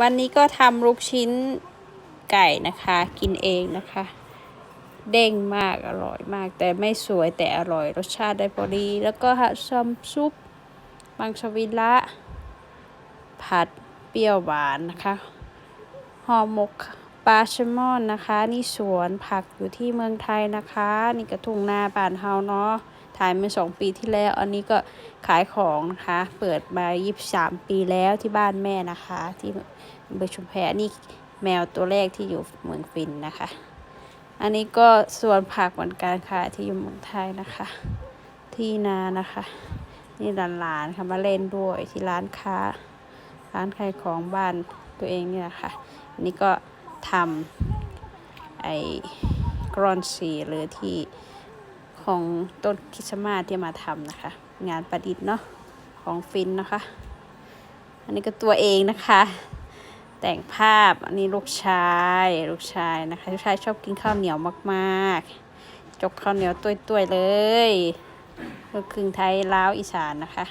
วันนี้ก็ทำลูกชิ้นไก่นะคะ กินเองนะคะ เด้งมากอร่อยมาก แต่ไม่สวยแต่อร่อยรสชาติได้พอดี แล้วก็ซัมซุปมังสวิรัตผัดเปรี้ยวหวานนะคะห่อหมกปลาแซลมอนนะคะ นี่สวนผักอยู่ที่เมืองไทยนะคะ นี่กระทุ่งนาบ้านเฮาเนาะายมื่อสองปีที่แล้ว อันนี้ก็ขายของนะคะ เปิดมา23ปีแล้วที่บ้านแม่นะคะ ที่เบอร์ชุมแพนี่แมวตัวแรกที่อยู่เมืองฟินนะคะ อันนี้ก็สวนผักเหมือนกันค่ะที่อยู่เมืองไทยนะคะ ที่นานะคะ นี่หลานๆค่ะมาเล่นด้วยที่ร้านค้า ร้านขายของบ้านตัวเองนี่ยค่ะอันนี้ก็ทำไอกรอนสีหรือที่ ของต้นคิชมาที่มาทำนะคะ งานประดิษฐ์เนาะของฟินนะคะ อันนี้ก็ตัวเองนะคะ แต่งภาพอันนี้ลูกชายลูกชายนะคะลูกชายชอบกินข้าวเหนียวมากๆ จกข้าวเหนียวตุ้ยๆเลยลูกครึ่งไทยลาวอีสานนะคะ